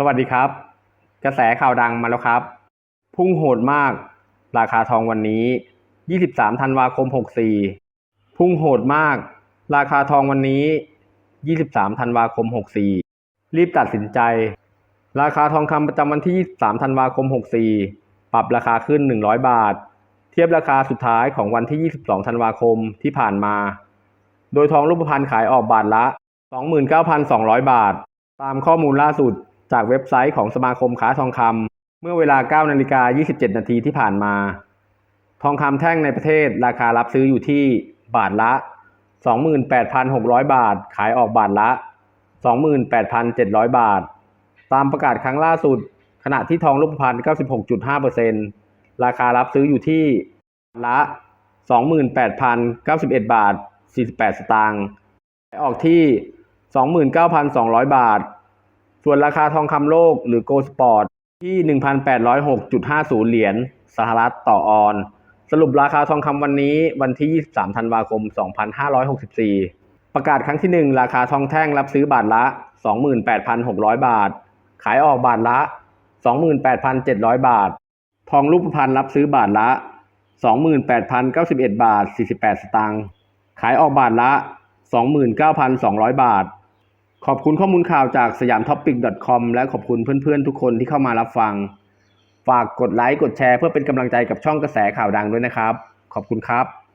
สวัสดีครับ กระแสข่าวดังมาแล้วครับ พุ่งโหดมาก ราคาทองวันนี้ 23 ธันวาคม 64 พุ่งโหดมาก ราคาทองวันนี้ 23 ธันวาคม 64 รีบตัดสินใจ ราคาทองคำประจำวันที่ 23 ธันวาคม 64 ปรับราคาขึ้น 100 บาท เทียบราคาสุดท้ายของวันที่ 22 ธันวาคมที่ผ่านมา โดยทองรูปพรรณขายออกบาทละ 29,200 บาท ตามข้อมูลล่าสุด จากเว็บไซต์ของสมาคมค้าทองคำเมื่อเวลา 9 นาฬิกา 27 นาทีที่ผ่านมา ทองคำแท่งในประเทศราคารับซื้ออยู่ที่บาทละ 28,600 บาท ขายออกบาทละ 28,700 บาท ตามประกาศครั้งล่าสุด ขณะที่ทองรูปพรรณ96.5%ราคารับซื้ออยู่ที่ละ 28,091 บาท 48 สตางค์ ขายออกที่ 29,200 บาท ส่วนราคาทองคำโลกหรือโกลสปอร์ตที่ 1,806.50 เหรียญสหรัฐต่อออน สรุปราคาทองคำวันนี้วันที่ 23 ธันวาคม 2564 ประกาศครั้งที่ 1 ราคาทองแท่งรับซื้อบาทละ 28,600 บาท ขายออกบาทละ 28,700 บาท ทองรูปพรรณรับซื้อบาทละ 28,091 บาท 48 สตางค์ ขายออกบาทละ 29,200 บาท ขอบคุณข้อมูลข่าวจากสยามท็อปปิก .com และขอบคุณเพื่อนๆทุกคนที่เข้ามารับฟัง ฝากกดไลค์กดแชร์เพื่อเป็นกำลังใจกับช่องกระแสข่าวดังด้วยนะครับ ขอบคุณครับ